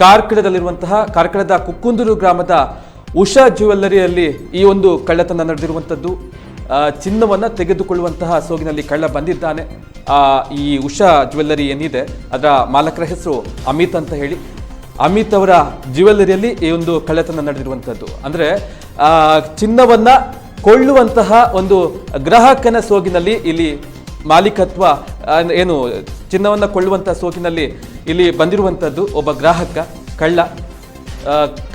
ಕಾರ್ಕಳದಲ್ಲಿರುವಂತಹ ಕಾರ್ಕಳದ ಕುಕ್ಕುಂದೂರು ಗ್ರಾಮದ ಉಷಾ ಜ್ಯುವೆಲ್ಲರಿಯಲ್ಲಿ ಈ ಒಂದು ಕಳ್ಳತನ ನಡೆದಿರುವಂಥದ್ದು. ಚಿನ್ನವನ್ನು ತೆಗೆದುಕೊಳ್ಳುವಂತಹ ಸೋಗಿನಲ್ಲಿ ಕಳ್ಳ ಬಂದಿದ್ದಾನೆ. ಈ ಉಷಾ ಜ್ಯುವೆಲ್ಲರಿ ಏನಿದೆ, ಅದರ ಮಾಲಕರ ಹೆಸರು ಅಮಿತ್ ಅಂತ ಹೇಳಿ. ಅಮಿತ್ ಅವರ ಜ್ಯುವೆಲ್ಲರಿಯಲ್ಲಿ ಈ ಒಂದು ಕಳ್ಳತನ ನಡೆದಿರುವಂಥದ್ದು. ಅಂದರೆ ಚಿನ್ನವನ್ನ ಕೊಳ್ಳುವಂತಹ ಒಂದು ಗ್ರಾಹಕನ ಸೋಗಿನಲ್ಲಿ ಇಲ್ಲಿ ಮಾಲೀಕತ್ವ ಏನು, ಚಿನ್ನವನ್ನು ಕೊಳ್ಳುವಂಥ ಸೋಕಿನಲ್ಲಿ ಇಲ್ಲಿ ಬಂದಿರುವಂಥದ್ದು ಒಬ್ಬ ಗ್ರಾಹಕ, ಕಳ್ಳ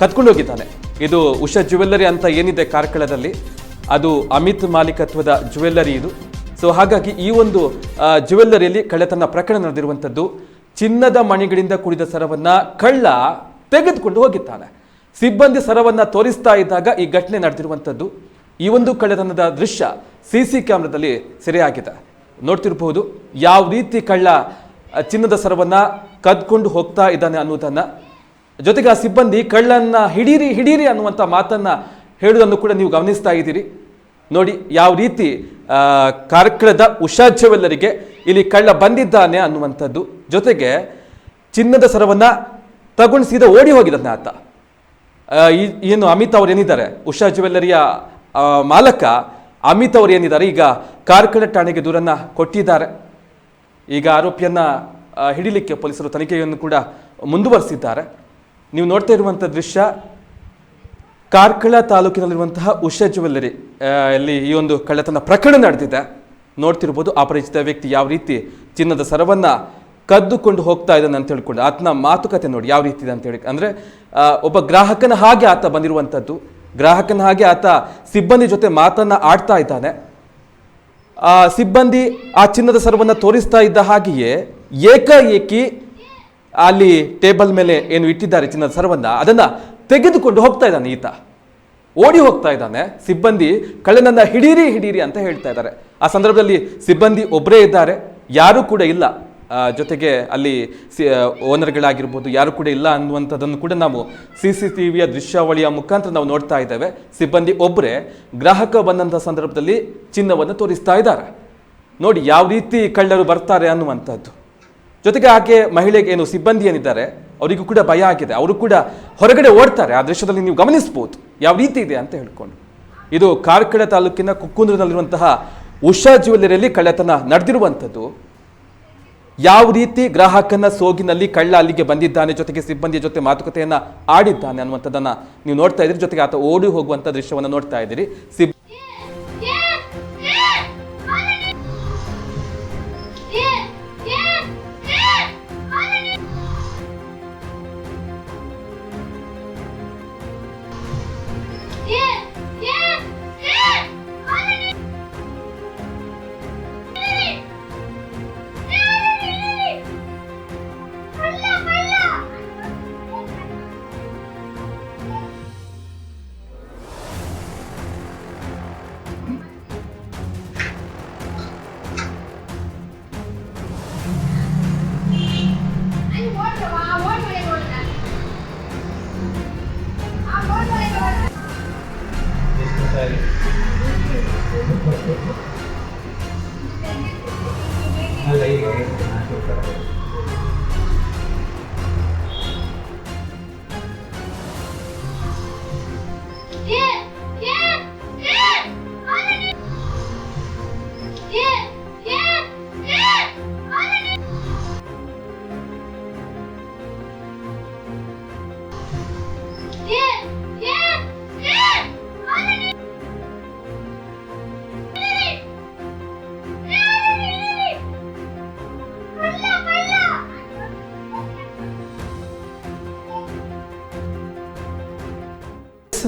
ಕತ್ಕೊಂಡು ಕದ್ಕೊಂಡು ಹೋಗಿದ್ದಾನೆ. ಇದು ಉಷಾ ಜ್ಯುವೆಲ್ಲರಿ ಅಂತ ಏನಿದೆ ಕಾರ್ಕಳದಲ್ಲಿ? ಅದು ಅಮಿತ್ ಮಾಲೀಕತ್ವದ ಜ್ಯುವೆಲ್ಲರಿ ಇದು. ಸೊ ಹಾಗಾಗಿ ಈ ಒಂದು ಜ್ಯುವೆಲ್ಲರಿಯಲ್ಲಿ ಕಳ್ಳತನ ಪ್ರಕರಣ ನಡೆದಿರುವಂಥದ್ದು ಚಿನ್ನದ ಮಣಿಗಳಿಂದ ಕೂಡಿದ ಸರವನ್ನು ಕಳ್ಳ ತೆಗೆದುಕೊಂಡು ಹೋಗಿದ್ದಾನೆ. ಸಿಬ್ಬಂದಿ ಸರವನ್ನು ತೋರಿಸ್ತಾ ಇದ್ದಾಗ ಈ ಘಟನೆ ನಡೆದಿರುವಂಥದ್ದು ಈ ಒಂದು ಕಳ್ಳತನದ ದೃಶ್ಯ ಸಿ ಸಿ ಕ್ಯಾಮ್ರಾದಲ್ಲಿ ಸೆರೆಯಾಗಿದೆ. ನೋಡ್ತಿರಬಹುದು ಯಾವ ರೀತಿ ಕಳ್ಳ ಚಿನ್ನದ ಸರವನ್ನ ಕದ್ಕೊಂಡು ಹೋಗ್ತಾ ಇದ್ದಾನೆ ಅನ್ನೋದನ್ನ ಜೊತೆಗೆ ಆ ಸಿಬ್ಬಂದಿ ಕಳ್ಳನ್ನ ಹಿಡೀರಿ ಹಿಡೀರಿ ಅನ್ನುವಂಥ ಮಾತನ್ನ ಹೇಳೋದನ್ನು ಕೂಡ ನೀವು ಗಮನಿಸ್ತಾ ಇದ್ದೀರಿ. ನೋಡಿ, ಯಾವ ರೀತಿ ಕಾರ್ಕಳದ ಉಷಾ ಜ್ಯುವೆಲ್ಲರಿಗೆ ಇಲ್ಲಿ ಕಳ್ಳ ಬಂದಿದ್ದಾನೆ ಅನ್ನುವಂಥದ್ದು. ಜೊತೆಗೆ ಚಿನ್ನದ ಸರವನ್ನ ತಗೊಂಡು ಸೀದಾ ಓಡಿ ಹೋಗಿದ್ದಾನೆ ಆತ. ಏನು ಅಮಿತ್ ಅವ್ರು ಏನಿದ್ದಾರೆ ಉಷಾ ಜ್ಯುವೆಲ್ಲರಿಯ ಮಾಲಕ ಅಮಿತ್ ಅವರು ಏನಿದ್ದಾರೆ, ಈಗ ಕಾರ್ಕಳ ಠಾಣೆಗೆ ದೂರನ್ನ ಕೊಟ್ಟಿದ್ದಾರೆ. ಈಗ ಆರೋಪಿಯನ್ನ ಹಿಡಿಲಿಕ್ಕೆ ಪೊಲೀಸರು ತನಿಖೆಯನ್ನು ಕೂಡ ಮುಂದುವರಿಸಿದ್ದಾರೆ. ನೀವು ನೋಡ್ತಾ ಇರುವಂಥ ದೃಶ್ಯ, ಕಾರ್ಕಳ ತಾಲೂಕಿನಲ್ಲಿರುವಂತಹ ಉಷಾ ಜ್ಯುವೆಲ್ಲರಿ ಅಲ್ಲಿ ಈ ಒಂದು ಕಳ್ಳತನ ಪ್ರಕರಣ ನಡೆದಿದೆ. ನೋಡ್ತಿರ್ಬೋದು ಅಪರಿಚಿತ ವ್ಯಕ್ತಿ ಯಾವ ರೀತಿ ಚಿನ್ನದ ಸರವನ್ನ ಕದ್ದುಕೊಂಡು ಹೋಗ್ತಾ ಇದ್ದಾನೆ ಅಂತ ಹೇಳ್ಕೊಂಡು ಆತನ ಮಾತುಕತೆ ನೋಡಿ ಯಾವ ರೀತಿ ಇದೆ ಅಂತ ಹೇಳಿ. ಅಂದ್ರೆ ಒಬ್ಬ ಗ್ರಾಹಕನ ಹಾಗೆ ಆತ ಬಂದಿರುವಂಥದ್ದು ಗ್ರಾಹಕನ ಹಾಗೆ ಆತ ಸಿಬ್ಬಂದಿ ಜೊತೆ ಮಾತನ್ನು ಆಡ್ತಾ ಇದ್ದಾನೆ. ಆ ಸಿಬ್ಬಂದಿ ಆ ಚಿನ್ನದ ಸರವನ್ನ ತೋರಿಸ್ತಾ ಇದ್ದ ಹಾಗೆಯೇ ಏಕಾಏಕಿ ಅಲ್ಲಿ ಟೇಬಲ್ ಮೇಲೆ ಏನು ಇಟ್ಟಿದ್ದಾರೆ ಚಿನ್ನದ ಸರವನ್ನ, ಅದನ್ನ ತೆಗೆದುಕೊಂಡು ಹೋಗ್ತಾ ಇದ್ದಾನೆ ಈತ. ಓಡಿ ಹೋಗ್ತಾ ಇದ್ದಾನೆ. ಸಿಬ್ಬಂದಿ ಕಳ್ಳನನ್ನ ಹಿಡೀರಿ ಹಿಡೀರಿ ಅಂತ ಹೇಳ್ತಾ ಇದ್ದಾರೆ. ಆ ಸಂದರ್ಭದಲ್ಲಿ ಸಿಬ್ಬಂದಿ ಒಬ್ಬರೇ ಇದ್ದಾರೆ. ಯಾರೂ ಕೂಡ ಇಲ್ಲ. ಜೊತೆಗೆ ಅಲ್ಲಿ ಸಿ ಓನರ್ಗಳಾಗಿರ್ಬೋದು ಯಾರು ಕೂಡ ಇಲ್ಲ ಅನ್ನುವಂಥದ್ದನ್ನು ಕೂಡ ನಾವು ಸಿ ಸಿ ಟಿ ವಿಯ ದೃಶ್ಯಾವಳಿಯ ಮುಖಾಂತರ ನಾವು ನೋಡ್ತಾ ಇದ್ದೇವೆ. ಸಿಬ್ಬಂದಿ ಒಬ್ಬರೇ ಗ್ರಾಹಕ ಬಂದಂಥ ಸಂದರ್ಭದಲ್ಲಿ ಚಿನ್ನವನ್ನು ತೋರಿಸ್ತಾ ಇದ್ದಾರೆ. ನೋಡಿ, ಯಾವ ರೀತಿ ಕಳ್ಳರು ಬರ್ತಾರೆ ಅನ್ನುವಂಥದ್ದು. ಜೊತೆಗೆ ಆಕೆ ಮಹಿಳೆಗೆ ಏನು ಸಿಬ್ಬಂದಿ ಏನಿದ್ದಾರೆ, ಅವರಿಗೂ ಕೂಡ ಭಯ ಆಗಿದೆ. ಅವರು ಕೂಡ ಹೊರಗಡೆ ಓಡ್ತಾರೆ. ಆ ದೃಶ್ಯದಲ್ಲಿ ನೀವು ಗಮನಿಸ್ಬೋದು. ಯಾವ ರೀತಿ ಇದೆ ಅಂತ ಹೇಳ್ಕೊಂಡು. ಇದು ಕಾರ್ಕಳ ತಾಲೂಕಿನ ಕುಕ್ಕುಂದ್ರದಲ್ಲಿರುವಂತಹ ಉಷಾ ಜ್ಯುವೆಲ್ಲರಿಯಲ್ಲಿ ಕಳ್ಳತನ ನಡೆದಿರುವಂಥದ್ದು. ಯಾವ ರೀತಿ ಗ್ರಾಹಕನ ಸೋಗಿನಲ್ಲಿ ಕಳ್ಳ ಅಲ್ಲಿಗೆ ಬಂದಿದ್ದಾನೆ, ಜೊತೆಗೆ ಸಿಬ್ಬಂದಿಯ ಜೊತೆ ಮಾತುಕತೆಯನ್ನ ಆಡಿದ್ದಾನೆ ಅನ್ನುವಂಥದ್ದನ್ನು ನೀವು ನೋಡ್ತಾ ಇದ್ದೀರಿ. ಜೊತೆಗೆ ಆತ ಓಡಿ ಹೋಗುವಂಥ ದೃಶ್ಯವನ್ನು ನೋಡ್ತಾ ಇದ್ದೀರಿ.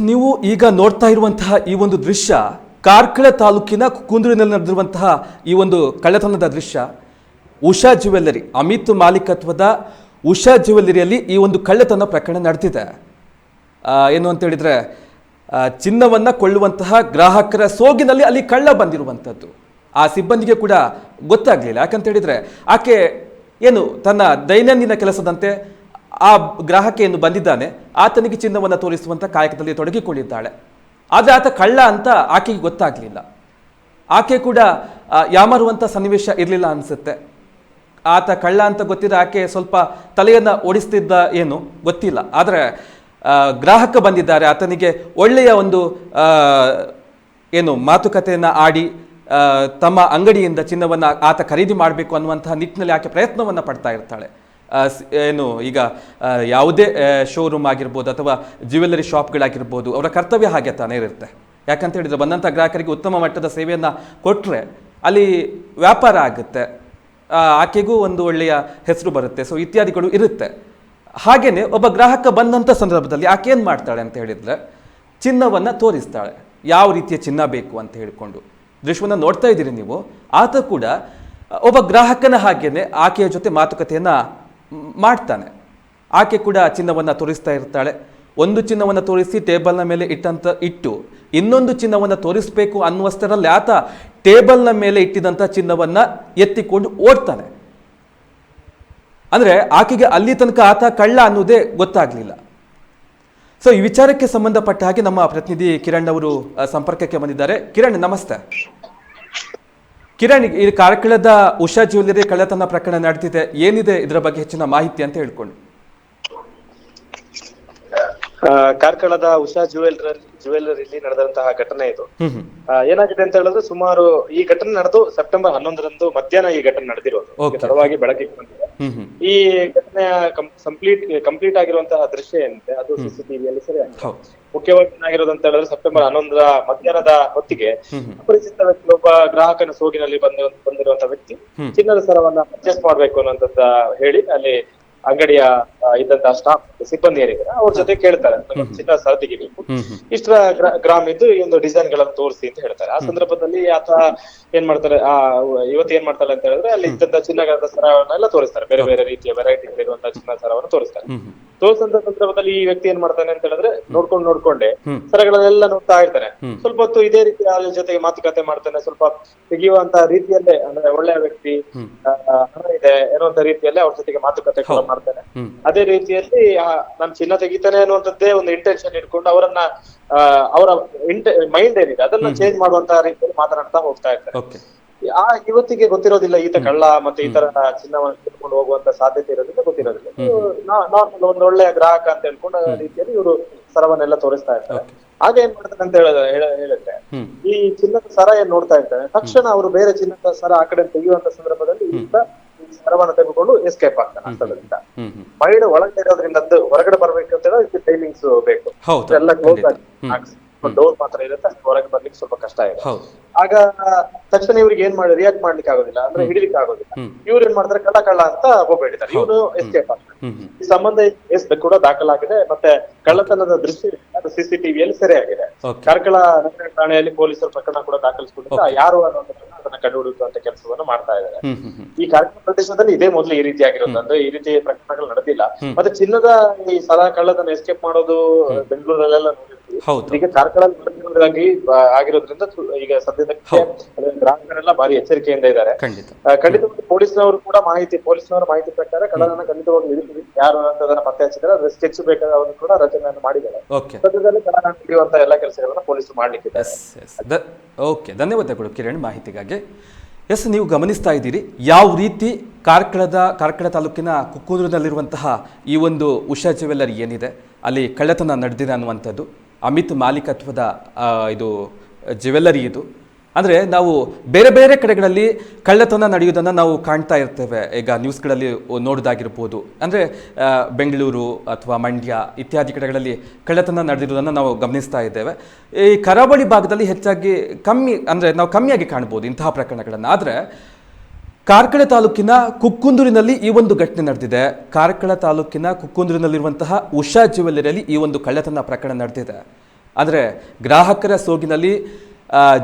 ನೀವು ಈಗ ನೋಡ್ತಾ ಇರುವಂತಹ ಈ ಒಂದು ದೃಶ್ಯ ಕಾರ್ಕಳ ತಾಲೂಕಿನ ಕುಂದೂರಿನಲ್ಲಿ ನಡೆದಿರುವಂತಹ ಈ ಒಂದು ಕಳ್ಳತನದ ದೃಶ್ಯ. ಉಷಾ ಜ್ಯುವೆಲ್ಲರಿ, ಅಮಿತ್ ಮಾಲೀಕತ್ವದ ಉಷಾ ಜ್ಯುವೆಲ್ಲರಿಯಲ್ಲಿ ಈ ಒಂದು ಕಳ್ಳತನ ಪ್ರಕರಣ ನಡೆದಿದೆ. ಏನು ಅಂತ ಹೇಳಿದರೆ ಚಿನ್ನವನ್ನು ಕೊಳ್ಳುವಂತಹ ಗ್ರಾಹಕರ ಸೋಗಿನಲ್ಲಿ ಅಲ್ಲಿ ಕಳ್ಳ ಬಂದಿರುವಂಥದ್ದು. ಆ ಸಿಬ್ಬಂದಿಗೆ ಕೂಡ ಗೊತ್ತಾಗಲಿಲ್ಲ. ಯಾಕಂತ ಹೇಳಿದರೆ, ಆಕೆ ಏನು ತನ್ನ ದೈನಂದಿನ ಕೆಲಸದಂತೆ ಆ ಗ್ರಾಹಕ ಏನು ಬಂದಿದ್ದಾನೆ. ಆತನಿಗೆ ಚಿನ್ನವನ್ನು ತೋರಿಸುವಂಥ ಕಾಯಕದಲ್ಲಿ ತೊಡಗಿಕೊಂಡಿದ್ದಾಳೆ. ಆದರೆ ಆತ ಕಳ್ಳ ಅಂತ ಆಕೆಗೆ ಗೊತ್ತಾಗಲಿಲ್ಲ. ಆಕೆ ಕೂಡ ಯಾಮರುವಂಥ ಸನ್ನಿವೇಶ ಇರಲಿಲ್ಲ ಅನಿಸುತ್ತೆ. ಆತ ಕಳ್ಳ ಅಂತ ಗೊತ್ತಿದ್ದ ಆಕೆ ಸ್ವಲ್ಪ ತಲೆಯನ್ನು ಓಡಿಸ್ತಿದ್ದ ಏನು ಗೊತ್ತಿಲ್ಲ. ಆದರೆ ಗ್ರಾಹಕ ಬಂದಿದ್ದಾರೆ. ಆತನಿಗೆ ಒಳ್ಳೆಯ ಒಂದು ಏನು ಮಾತುಕತೆಯನ್ನು ಆಡಿ ತಮ್ಮ ಅಂಗಡಿಯಿಂದ ಚಿನ್ನವನ್ನು ಆತ ಖರೀದಿ ಮಾಡಬೇಕು ಅನ್ನುವಂತಹ ನಿಟ್ಟಿನಲ್ಲಿ ಆಕೆ ಪ್ರಯತ್ನವನ್ನು ಪಡ್ತಾ ಇರ್ತಾಳೆ. ಏನು, ಈಗ ಯಾವುದೇ ಶೋರೂಮ್ ಆಗಿರ್ಬೋದು ಅಥವಾ ಜ್ಯುವೆಲ್ಲರಿ ಶಾಪ್ಗಳಾಗಿರ್ಬೋದು ಅವರ ಕರ್ತವ್ಯ ಹಾಗೆ ತಾನೇ ಇರುತ್ತೆ. ಯಾಕಂತ ಹೇಳಿದ್ರೆ ಬಂದಂಥ ಗ್ರಾಹಕರಿಗೆ ಉತ್ತಮ ಮಟ್ಟದ ಸೇವೆಯನ್ನು ಕೊಟ್ಟರೆ ಅಲ್ಲಿ ವ್ಯಾಪಾರ ಆಗುತ್ತೆ. ಆಕೆಗೂ ಒಂದು ಒಳ್ಳೆಯ ಹೆಸರು ಬರುತ್ತೆ. ಸೊ ಇತ್ಯಾದಿಗಳು ಇರುತ್ತೆ. ಹಾಗೆಯೇ ಒಬ್ಬ ಗ್ರಾಹಕ ಬಂದಂಥ ಸಂದರ್ಭದಲ್ಲಿ ಆಕೆ ಏನು ಮಾಡ್ತಾಳೆ ಅಂತ ಹೇಳಿದರೆ ಚಿನ್ನವನ್ನು ತೋರಿಸ್ತಾಳೆ. ಯಾವ ರೀತಿಯ ಚಿನ್ನ ಬೇಕು ಅಂತ ಹೇಳಿಕೊಂಡು. ದೃಶ್ಯವನ್ನು ನೋಡ್ತಾ ಇದ್ದೀರಿ ನೀವು. ಆತ ಕೂಡ ಒಬ್ಬ ಗ್ರಾಹಕನ ಹಾಗೆಯೇ ಆಕೆಯ ಜೊತೆ ಮಾತುಕತೆಯನ್ನು ಮಾಡ್ತಾನೆ. ಆಕೆ ಕೂಡ ಚಿನ್ನವನ್ನು ತೋರಿಸ್ತಾ ಇರ್ತಾಳೆ. ಒಂದು ಚಿನ್ನವನ್ನು ತೋರಿಸಿ ಟೇಬಲ್ನ ಮೇಲೆ ಇಟ್ಟಂತ ಇಟ್ಟು, ಇನ್ನೊಂದು ಚಿನ್ನವನ್ನು ತೋರಿಸಬೇಕು ಅನ್ನುವಷ್ಟರಲ್ಲಿ ಆತ ಟೇಬಲ್ನ ಮೇಲೆ ಇಟ್ಟಿದಂಥ ಚಿನ್ನವನ್ನು ಎತ್ತಿಕೊಂಡು ಓಡ್ತಾನೆ. ಅಂದರೆ ಆಕೆಗೆ ಅಲ್ಲಿ ತನಕ ಆತ ಕಳ್ಳ ಅನ್ನೋದೇ ಗೊತ್ತಾಗಲಿಲ್ಲ. ಸೊ ಈ ವಿಚಾರಕ್ಕೆ ಸಂಬಂಧಪಟ್ಟ ಹಾಗೆ ನಮ್ಮ ಪ್ರತಿನಿಧಿ ಕಿರಣ್ ಅವರು ಸಂಪರ್ಕಕ್ಕೆ ಬಂದಿದ್ದಾರೆ. ಕಿರಣ್, ನಮಸ್ತೆ. ಕಿರಣ್ ಈ ಕಾರ್ಕಳದ ಉಷಾ ಜ್ಯುವೆಲ್ಲರಿ ಕಳ್ಳತನ ಪ್ರಕರಣ ನಡೆದಿದೆ ಏನಿದೆ ಇದರ ಬಗ್ಗೆ ಹೆಚ್ಚಿನ ಮಾಹಿತಿ ಅಂತ ಹೇಳ್ಕೊಂಡು ಕಾರ್ಕಳದ ಉಷಾ ಜುವೆಲ್ಲರ್ ಜುವೆಲ್ಲರಿಲ್ಲಿ ನಡೆದಂತಹ ಘಟನೆ ಇದು. ಏನಾಗಿದೆ ಅಂತ ಹೇಳಿದ್ರೆ ಸುಮಾರು ಈ ಘಟನೆ ನಡೆದು ಸೆಪ್ಟೆಂಬರ್ ಹನ್ನೊಂದರಂದು ಮಧ್ಯಾಹ್ನ ಈ ಘಟನೆ ನಡೆದಿರೋದು. ತಡವಾಗಿ ಬೆಳಕಿಗೆ ಬಂದಿದೆ. ಈ ಘಟನೆ ಕಂಪ್ಲೀಟ್ ಕಂಪ್ಲೀಟ್ ಆಗಿರುವಂತಹ ದೃಶ್ಯ ಏನಿದೆ ಅದು ಸಿಸಿಟಿವಿಯಲ್ಲಿ ಸರಿ. ಹೌದು. ಮುಖ್ಯವಾಗಿ ಏನಾಗಿರೋದು ಅಂತ ಹೇಳಿದ್ರೆ ಸೆಪ್ಟೆಂಬರ್ ಹನ್ನೊಂದರ ಮಧ್ಯಾಹ್ನದ ಹೊತ್ತಿಗೆ ಅಪರಿಚಿತ ವ್ಯಕ್ತಿ ಒಬ್ಬ ಗ್ರಾಹಕನ ಸೋಗಿನಲ್ಲಿ ಬಂದ ಬಂದಿರುವಂತಹ ವ್ಯಕ್ತಿ ಚಿನ್ನದ ಸರವನ್ನ ಪರ್ಚೇಸ್ ಮಾಡ್ಬೇಕು ಅನ್ನೋಂತ ಹೇಳಿ ಅಲ್ಲಿ ಅಂಗಡಿಯ ಇದ್ದಂತ ಇದ್ದಂತಹ ಸ್ಟಾಫ್ ಸಿಬ್ಬಂದಿ ಏನಿದ್ದಾರೆ ಅವ್ರ ಜೊತೆ ಕೇಳ್ತಾರೆ. ಚಿನ್ನ ಇಷ್ಟ ಹ್ಮ್ ಇಷ್ಟರ ಗ್ರಾ- ಗ್ರಾಮ್ ಇದ್ದು ಈ ಒಂದು ಡಿಸೈನ್ಗಳನ್ನು ತೋರಿಸಿ ಅಂತ ಹೇಳ್ತಾರೆ. ಆ ಸಂದರ್ಭದಲ್ಲಿ ಆತ ಏನ್ ಮಾಡ್ತಾರೆ ಆ ಇವತ್ತು ಏನ್ ಮಾಡ್ತಾರೆ ಅಂತ ಹೇಳಿದ್ರೆ ಅಲ್ಲಿ ಇದ್ದಂತ ಚಿನ್ನದ ಸರವನ್ನೆಲ್ಲ ತೋರಿಸ್ತಾರೆ. ಬೇರೆ ಬೇರೆ ರೀತಿಯ ವೆರೈಟಿ ಚಿನ್ನ ಚಿನ್ನದ ಸರವನ್ನು ತೋರಿಸ್ತಾರೆ. ತೋರಿಸಂತ ಸಂದರ್ಭದಲ್ಲಿ ಈ ವ್ಯಕ್ತಿ ಏನ್ ಮಾಡ್ತಾನೆ ಅಂತ ಹೇಳಿದ್ರೆ ನೋಡ್ಕೊಂಡು ನೋಡ್ಕೊಂಡೆ. ಸ್ಥಳಗಳನ್ನೆಲ್ಲ ಸರಗಳನ್ನೆಲ್ಲ ನೋಡ್ತಾ ಇರ್ತಾನೆ. ಸ್ವಲ್ಪ ಹೊತ್ತು ಇದೇ ರೀತಿ ಅವ್ರ ಜೊತೆಗೆ ಮಾತುಕತೆ ಮಾಡ್ತಾನೆ. ಸ್ವಲ್ಪ ತೆಗೆಯುವಂತ ರೀತಿಯಲ್ಲೇ ಅಂದ್ರೆ ಒಳ್ಳೆಯ ವ್ಯಕ್ತಿ. ಹಣ ಇದೆ ಅನ್ನುವಂತ ರೀತಿಯಲ್ಲೇ ಅವ್ರ ಜೊತೆಗೆ ಮಾತುಕತೆ ಕೂಡ. ಮಾಡ್ತಾನೆ. ಅದೇ ರೀತಿಯಲ್ಲಿ ನಾನು ಚಿನ್ನ ತೆಗಿತಾನೆ ಅನ್ನುವಂಥದ್ದೇ ಒಂದು ಇಂಟೆನ್ಷನ್ ಇಟ್ಕೊಂಡು ಅವರನ್ನ ಅವರ ಅವರ ಮೈಂಡ್ ಏನಿದೆ ಅದನ್ನ ಚೇಂಜ್ ಮಾಡುವಂತ ರೀತಿಯಲ್ಲಿ ಮಾತನಾಡ್ತಾ ಹೋಗ್ತಾ ಇರ್ತಾರೆ. ಆ ಯುವತಿಗೆ ಗೊತ್ತಿರೋದಿಲ್ಲ ಈತ ಕಳ್ಳ ಮತ್ತೆ ಈ ತರ ಚಿನ್ನವನ್ನು ತಿಳ್ಕೊಂಡು ಹೋಗುವಂತ ಸಾಧ್ಯತೆ ಇರೋದ್ರಿಂದ ಗೊತ್ತಿರೋದಿಲ್ಲ. ನಾರ್ಮಲ್ ಒಂದು ಒಳ್ಳೆಯ ಗ್ರಾಹಕ ಅಂತ ಹೇಳ್ಕೊಂಡು ರೀತಿಯಲ್ಲಿ ಇವರು ಸರವನ್ನೆಲ್ಲ ತೋರಿಸ್ತಾ ಇರ್ತಾರೆ. ಹಾಗೆ ಆಗ ಏನ್ ಮಾಡ್ತಾರೆ ಅಂತ ಹೇಳಿದ್ರೆ ಹೇಳ- ಹೇಳುತ್ತೆ ಈ ಚಿನ್ನದ ಸರ ಏನ್ ನೋಡ್ತಾ ಇರ್ತಾರೆ? ತಕ್ಷಣ ಅವರು ಬೇರೆ ಚಿನ್ನದ ಸರ ಆ ಕಡೆ ತೆಗೆಯುವಂತ ಸಂದರ್ಭದಲ್ಲಿ ಈತ ಸರವನ್ನ ತೆಗೆದುಕೊಂಡು ಎಸ್ಕೇಪ್ ಆಗ್ತಾನೆ ಅಂತ ಮಹಿಳೆ ಒಳಗಡೆ ಇರೋದ್ರಿಂದ ಹೊರಗಡೆ ಬರ್ಬೇಕು ಅಂತ ಹೇಳಿದ್ರೆ ಟೈಮಿಂಗ್ಸ್ ಬೇಕು. ಎಲ್ಲ ಕ್ಲೋಸ್ ಆಗಿ ಡೋರ್ ಮಾತ್ರ ಇರುತ್ತೆ ಹೊರಗೆ ಬರ್ಲಿಕ್ಕೆ ಸ್ವಲ್ಪ ಕಷ್ಟ ಇದೆ. ಆಗ ತಕ್ಷಣ ಇವ್ರಿಗೆ ಏನ್ ಮಾಡಿ ರಿಯಾಕ್ಟ್ ಮಾಡ್ಲಿಕ್ಕೆ ಆಗೋದಿಲ್ಲ ಅಂದ್ರೆ ಹಿಡಿಲಿಕ್ಕೆ ಆಗೋದಿಲ್ಲ ಇವ್ರು ಏನ್ ಮಾಡ್ತಾರೆ? ಕಳ್ಳ ಕಳ್ಳ ಅಂತ ಒಬ್ಬ ಹಿಡಿತಾರೆ. ಇವನು ಎಸ್ಕೇಪ್ ಹ್ಮ್. ಈ ಸಂಬಂಧ ಎಸ್ ಕೂಡ ದಾಖಲಾಗಿದೆ ಮತ್ತೆ ಕಳ್ಳತನದ ದೃಶ್ಯ ಅದು ಸಿಸಿಟಿವಿಯಲ್ಲಿ ಸೆರೆಯಾಗಿದೆ. ಆಗಿದೆ ಕಾರ್ಕಳ ನಗರ ಠಾಣೆಯಲ್ಲಿ ಪೊಲೀಸರು ಪ್ರಕರಣ ಕೂಡ ದಾಖಲಿಸಿಕೊಂಡಿದ್ದು ಯಾರು ಅನ್ನೋದನ್ನ ಅದನ್ನ ಕಂಡುಹಿಡಿಯುವಂತ ಕೆಲಸವನ್ನು ಮಾಡ್ತಾ ಇದ್ದಾರೆ. ಈ ಕಾರ್ಕಳ ಪ್ರದೇಶದಲ್ಲಿ ಇದೇ ಮೊದಲು ಈ ರೀತಿ ಆಗಿರೋದು. ಅಂದ್ರೆ ಈ ರೀತಿ ಪ್ರಕರಣಗಳು ನಡೆದಿಲ್ಲ. ಮತ್ತೆ ಚಿನ್ನದ ಈ ಸದಾ ಕಳ್ಳತನ ಎಸ್ಕೇಪ್ ಮಾಡೋದು ಬೆಂಗಳೂರಲ್ಲೆಲ್ಲ ಹೌದು. ಈಗ ಕಾರ್ಕಳ ನಡೆದಿರೋದಾಗಿ ಆಗಿರೋದ್ರಿಂದ ಈಗ ಸದ್ಯದಕ್ಕೆ ಅದೇ ಗ್ರಾಹಕರೆಲ್ಲ ಭಾರಿ ಎಚ್ಚರಿಕೆಯಿಂದ ಇದ್ದಾರೆ. ಖಂಡಿತ. ಖಂಡಿತ ಖಂಡಿತವಾಗಿ ಪೊಲೀಸ್ನವರು ಕೂಡ ಮಾಹಿತಿ ಪೊಲೀಸ್ನವರ ಮಾಹಿತಿ ಪ್ರಕಾರ ಕಳ್ಳರನ್ನ ಖಂಡಿತವಾಗಿ ಯಾರು ಅದನ್ನ ಪತ್ತೆ ಹಚ್ಚಿದ್ರೆ ಅದ್ರ ಸ್ಕೆಚ್ ಬೇಕಾದವರು ಕೂಡ ರಚನೆಯನ್ನು ಮಾಡಿದ್ದಾರೆ. ಸದ್ಯದಲ್ಲೇ ಕಳ್ಳರನ್ನ ಹಿಡಿಯುವಂತ ಎಲ್ಲ ಕೆಲಸಗಳನ್ನ ಪೊಲೀಸರು ಮಾಡ್ಲಿಕ್ಕಿದ್ದಾರೆ. ಓಕೆ. ಧನ್ಯವಾದಗಳು ಕಿರಣ್ ಮಾಹಿತಿಗಾಗಿ. ಎಸ್ ನೀವು ಗಮನಿಸ್ತಾ ಇದ್ದೀರಿ ಯಾವ ರೀತಿ ಕಾರ್ಕಳದ ಕಾರ್ಕಳ ತಾಲೂಕಿನ ಕುಕ್ಕೂರಿನಲ್ಲಿರುವಂತಹ ಈ ಒಂದು ಉಷಾ ಜ್ಯುವೆಲ್ಲರಿ ಏನಿದೆ? ಅಲ್ಲಿ ಕಳ್ಳತನ ನಡೆದಿದೆ ಅನ್ನುವಂಥದ್ದು. ಅಮಿತ್ ಮಾಲೀಕತ್ವದ ಇದು ಜ್ಯುವೆಲ್ಲರಿ ಇದು. ಅಂದರೆ ನಾವು ಬೇರೆ ಬೇರೆ ಕಡೆಗಳಲ್ಲಿ ಕಳ್ಳತನ ನಡೆಯೋದನ್ನು ನಾವು ಕಾಣ್ತಾ ಇರ್ತೇವೆ. ಈಗ ನ್ಯೂಸ್ಗಳಲ್ಲಿ ನೋಡೋದಾಗಿರ್ಬೋದು. ಅಂದರೆ ಬೆಂಗಳೂರು ಅಥವಾ ಮಂಡ್ಯ ಇತ್ಯಾದಿ ಕಡೆಗಳಲ್ಲಿ ಕಳ್ಳತನ ನಡೆದಿರೋದನ್ನು ನಾವು ಗಮನಿಸ್ತಾ ಇದ್ದೇವೆ. ಈ ಕರಾವಳಿ ಭಾಗದಲ್ಲಿ ಹೆಚ್ಚಾಗಿ ಕಮ್ಮಿ, ಅಂದರೆ ನಾವು ಕಮ್ಮಿಯಾಗಿ ಕಾಣ್ಬೋದು ಇಂತಹ ಪ್ರಕರಣಗಳನ್ನು. ಆದರೆ ಕಾರ್ಕಳ ತಾಲೂಕಿನ ಕುಕ್ಕುಂದೂರಿನಲ್ಲಿ ಈ ಒಂದು ಘಟನೆ ನಡೆದಿದೆ. ಕಾರ್ಕಳ ತಾಲೂಕಿನ ಕುಕ್ಕುಂದೂರಿನಲ್ಲಿರುವಂತಹ ಉಷಾ ಜ್ಯುವೆಲ್ಲರಿಯಲ್ಲಿ ಈ ಒಂದು ಕಳ್ಳತನ ಪ್ರಕರಣ ನಡೆದಿದೆ. ಅಂದರೆ ಗ್ರಾಹಕರ ಸೋಗಿನಲ್ಲಿ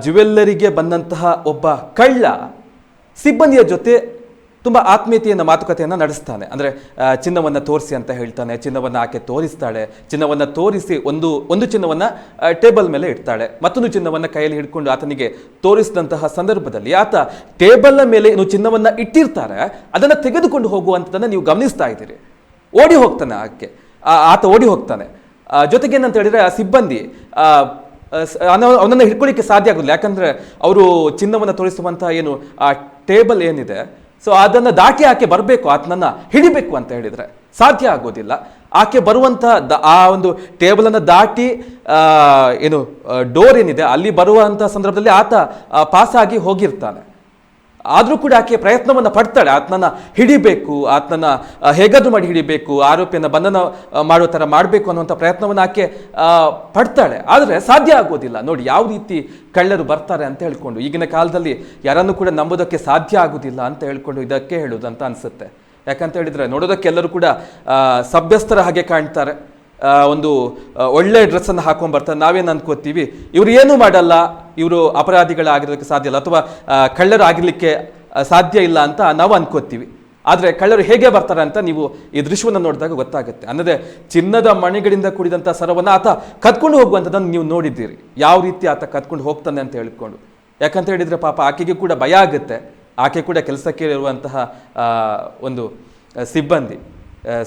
ಜ್ಯುವೆಲ್ಲರಿಗೆ ಬಂದಂತಹ ಒಬ್ಬ ಕಳ್ಳ ಸಿಬ್ಬಂದಿಯ ಜೊತೆ ತುಂಬ ಆತ್ಮೀಯತೆಯಿಂದ ಮಾತುಕತೆಯನ್ನು ನಡೆಸ್ತಾನೆ. ಅಂದರೆ ಚಿನ್ನವನ್ನು ತೋರಿಸಿ ಅಂತ ಹೇಳ್ತಾನೆ, ಚಿನ್ನವನ್ನು ಆಕೆ ತೋರಿಸ್ತಾಳೆ, ಚಿನ್ನವನ್ನು ತೋರಿಸಿ ಒಂದು ಒಂದು ಚಿನ್ನವನ್ನು ಟೇಬಲ್ ಮೇಲೆ ಇಡ್ತಾಳೆ. ಮತ್ತೊಂದು ಚಿನ್ನವನ್ನು ಕೈಯಲ್ಲಿ ಹಿಡ್ಕೊಂಡು ಆತನಿಗೆ ತೋರಿಸಿದಂತಹ ಸಂದರ್ಭದಲ್ಲಿ ಆತ ಟೇಬಲ್ನ ಮೇಲೆ ಏನು ಚಿನ್ನವನ್ನು ಇಟ್ಟಿರ್ತಾರೆ. ಅದನ್ನು ತೆಗೆದುಕೊಂಡು ಹೋಗುವಂಥದ್ದನ್ನು ನೀವು ಗಮನಿಸ್ತಾ ಇದ್ದೀರಿ. ಓಡಿ ಹೋಗ್ತಾನೆ ಆಕೆ. ಆತ ಓಡಿ ಹೋಗ್ತಾನೆ. ಜೊತೆಗೆ ಏನಂತ ಹೇಳಿದರೆ ಆ ಸಿಬ್ಬಂದಿ ಅವನನ್ನು ಹಿಡ್ಕೊಳ್ಳಿಕ್ಕೆ ಸಾಧ್ಯ ಆಗೋದಿಲ್ಲ. ಯಾಕಂದರೆ, ಅವರು ಚಿನ್ನವನ್ನು ತೋರಿಸುವಂತಹ ಏನು, ಆ, ಟೇಬಲ್ ಏನಿದೆ ಸೊ ಅದನ್ನು ದಾಟಿ ಆಕೆ ಬರಬೇಕು ಆತನನ್ನು ಹಿಡಿಬೇಕು ಅಂತ ಹೇಳಿದರೆ ಸಾಧ್ಯ ಆಗೋದಿಲ್ಲ. ಆಕೆ ಬರುವಂತಹ ದ- ಆ ಒಂದು ಟೇಬಲನ್ನು ದಾಟಿ ಏನು ಡೋರ್ ಏನಿದೆ, ಅಲ್ಲಿ ಬರುವಂಥ ಸಂದರ್ಭದಲ್ಲಿ ಆತ ಪಾಸ್ ಆಗಿ ಹೋಗಿರ್ತಾನೆ. ಆದರೂ ಕೂಡ ಆಕೆ ಪ್ರಯತ್ನವನ್ನು ಪಡ್ತಾಳೆ. ಆತನನ್ನು ಹಿಡಿಬೇಕು ಆತನನ್ನು ಹೇಗದು ಮಾಡಿ ಹಿಡಿಬೇಕು, ಆರೋಪಿಯನ್ನು ಬಂಧನ ಮಾಡೋ ಥರ ಮಾಡಬೇಕು ಅನ್ನುವಂಥ ಪ್ರಯತ್ನವನ್ನು ಆಕೆ ಪಡ್ತಾಳೆ. ಆದರೆ ಸಾಧ್ಯ ಆಗೋದಿಲ್ಲ. ನೋಡಿ, ಯಾವ ರೀತಿ ಕಳ್ಳರು ಬರ್ತಾರೆ ಅಂತ ಹೇಳ್ಕೊಂಡು, ಈಗಿನ ಕಾಲದಲ್ಲಿ ಯಾರನ್ನು ಕೂಡ ನಂಬೋದಕ್ಕೆ ಸಾಧ್ಯ ಆಗೋದಿಲ್ಲ ಅಂತ ಹೇಳ್ಕೊಂಡು ಇದಕ್ಕೆ ಹೇಳೋದು ಅಂತ ಅನಿಸುತ್ತೆ. ಯಾಕಂತ ಹೇಳಿದರೆ, ನೋಡೋದಕ್ಕೆ ಎಲ್ಲರೂ ಕೂಡ ಸಭ್ಯಸ್ಥರ ಹಾಗೆ ಕಾಣ್ತಾರೆ. ಒಂದು ಒಳ್ಳೆ ಡ್ರೆಸ್ಸನ್ನು ಹಾಕೊಂಡು ಬರ್ತಾರೆ. ನಾವೇನು ಅನ್ಕೋತೀವಿ? ಇವರು ಏನೂ ಮಾಡಲ್ಲ. ಇವರು ಅಪರಾಧಿಗಳಾಗಿರೋದಕ್ಕೆ ಸಾಧ್ಯ ಇಲ್ಲ ಅಥವಾ ಆ, ಕಳ್ಳರು ಆಗಿರ್ಲಿಕ್ಕೆ ಸಾಧ್ಯ ಇಲ್ಲ ಅಂತ ನಾವು ಅನ್ಕೋತೀವಿ. ಆದರೆ ಕಳ್ಳರು ಹೇಗೆ ಬರ್ತಾರೆ ಅಂತ ನೀವು ಈ ದೃಶ್ಯವನ್ನು ನೋಡಿದಾಗ ಗೊತ್ತಾಗುತ್ತೆ. ಅನ್ನದೇ ಚಿನ್ನದ ಮಣಿಗಳಿಂದ ಕೂಡಿದಂಥ ಸರವನ್ನು ಆತ ಕದ್ಕೊಂಡು ಹೋಗುವಂಥದ್ದನ್ನು ನೀವು ನೋಡಿದ್ದೀರಿ. ಯಾವ ರೀತಿ ಆತ ಕದ್ಕೊಂಡು ಹೋಗ್ತಾನೆ ಅಂತ ಹೇಳ್ಕೊಂಡು. ಯಾಕಂತ ಹೇಳಿದರೆ ಪಾಪ ಆಕೆಗೆ ಕೂಡ ಭಯ ಆಗುತ್ತೆ. ಆಕೆ ಕೂಡ ಕೆಲಸಕ್ಕೆ ಇರುವಂತಹ ಒಂದು ಸಿಬ್ಬಂದಿ.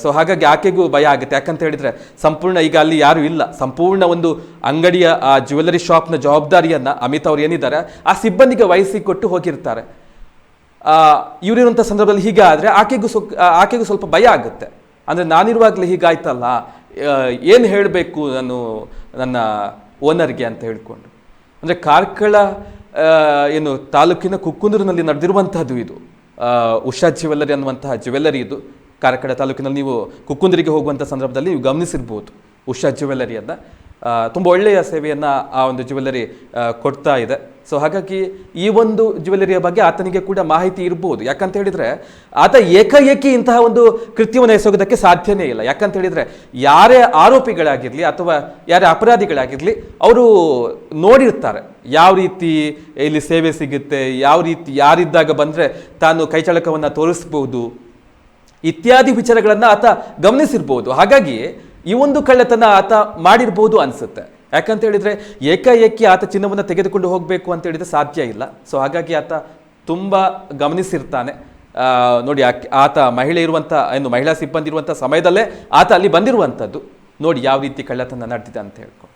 ಸೊ ಹಾಗಾಗಿ ಆಕೆಗೂ ಭಯ ಆಗುತ್ತೆ. ಯಾಕಂತ ಹೇಳಿದರೆ ಸಂಪೂರ್ಣ ಈಗ ಅಲ್ಲಿ ಯಾರೂ ಇಲ್ಲ. ಸಂಪೂರ್ಣ ಒಂದು ಅಂಗಡಿಯ, ಆ ಜ್ಯುವೆಲರಿ ಶಾಪ್ನ ಜವಾಬ್ದಾರಿಯನ್ನು ಅಮಿತ್ ಅವ್ರು ಏನಿದ್ದಾರೆ, ಆ ಸಿಬ್ಬಂದಿಗೆ ವಹಿಸಿ ಕೊಟ್ಟು ಹೋಗಿರ್ತಾರೆ. ಇವರಿರುವಂಥ ಸಂದರ್ಭದಲ್ಲಿ ಹೀಗೆ ಆದರೆ ಆಕೆಗೂ ಸೊ ಆಕೆಗೂ ಸ್ವಲ್ಪ ಭಯ ಆಗುತ್ತೆ. ಅಂದರೆ ನಾನಿರುವಾಗಲೇ ಹೀಗಾಯ್ತಲ್ಲ ಏನು ಹೇಳಬೇಕು ನಾನು ನನ್ನ ಓನರ್ಗೆ ಅಂತ ಹೇಳಿಕೊಂಡು. ಅಂದರೆ ಕಾರ್ಕಳ ಏನು ತಾಲೂಕಿನ ಕುಕ್ಕುಂದೂರಿನಲ್ಲಿ ನಡೆದಿರುವಂಥದ್ದು ಇದು. ಉಷಾ ಜ್ಯುವೆಲ್ಲರಿ ಅನ್ನುವಂತಹ ಜ್ಯುವೆಲ್ಲರಿ ಇದು. ಕಾರ್ಕಳ ತಾಲೂಕಿನಲ್ಲಿ ನೀವು ಕುಕ್ಕುಂದರಿಗೆ ಹೋಗುವಂಥ ಸಂದರ್ಭದಲ್ಲಿ ನೀವು ಗಮನಿಸಿರ್ಬೋದು. ಉಷಾ ಜ್ಯುವೆಲ್ಲರಿಯನ್ನು ತುಂಬ ಒಳ್ಳೆಯ ಸೇವೆಯನ್ನು ಆ ಒಂದು ಜ್ಯುವೆಲ್ಲರಿ ಕೊಡ್ತಾ ಇದೆ. ಸೊ ಹಾಗಾಗಿ ಈ ಒಂದು ಜ್ಯುವೆಲ್ಲರಿಯ ಬಗ್ಗೆ ಆತನಿಗೆ ಕೂಡ ಮಾಹಿತಿ ಇರ್ಬೋದು. ಯಾಕಂತ ಹೇಳಿದರೆ, ಆತ ಏಕಾಏಕಿ ಇಂತಹ ಒಂದು ಕೃತ್ಯವನ್ನು ಎಸಗೋದಕ್ಕೆ ಸಾಧ್ಯನೇ ಇಲ್ಲ. ಯಾಕಂತ ಹೇಳಿದರೆ, ಯಾರೇ ಆರೋಪಿಗಳಾಗಿರಲಿ ಅಥವಾ ಯಾರೇ ಅಪರಾಧಿಗಳಾಗಿರಲಿ, ಅವರು ನೋಡಿರ್ತಾರೆ. ಯಾವ ರೀತಿ ಇಲ್ಲಿ ಸೇವೆ ಸಿಗುತ್ತೆ, ಯಾವ ರೀತಿ ಯಾರಿದ್ದಾಗ ಬಂದರೆ ತಾನು ಕೈಚಳಕವನ್ನು ತೋರಿಸ್ಬೋದು. ಇತ್ಯಾದಿ ವಿಚಾರಗಳನ್ನು ಆತ ಗಮನಿಸಿರ್ಬೋದು. ಹಾಗಾಗಿ ಈ ಒಂದು ಕಳ್ಳತನ ಆತ ಮಾಡಿರ್ಬೋದು ಅನ್ಸುತ್ತೆ. ಯಾಕಂತ ಹೇಳಿದ್ರೆ ಏಕಾಏಕಿ ಆತ ಚಿನ್ನವನ್ನು ತೆಗೆದುಕೊಂಡು ಹೋಗಬೇಕು ಅಂತ ಹೇಳಿದ್ರೆ ಸಾಧ್ಯ ಇಲ್ಲ. ಸೊ ಹಾಗಾಗಿ ಆತ ತುಂಬ ಗಮನಿಸಿರ್ತಾನೆ. ನೋಡಿ ಆತ ಮಹಿಳೆ ಇರುವಂಥ ಏನು, ಮಹಿಳಾ ಸಿಬ್ಬಂದಿ ಇರುವಂಥ ಸಮಯದಲ್ಲೇ ಆತ ಅಲ್ಲಿ ಬಂದಿರುವಂಥದ್ದು. ನೋಡಿ, ಯಾವ ರೀತಿ ಕಳ್ಳತನ ನಡೆದಿದೆ ಅಂತ ಹೇಳ್ಕೊಂಡು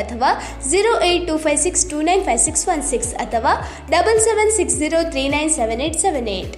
ಅಥವಾ zero eight two five six two nine five six one six ಅಥವಾ double seven six zero three nine seven eight seven eight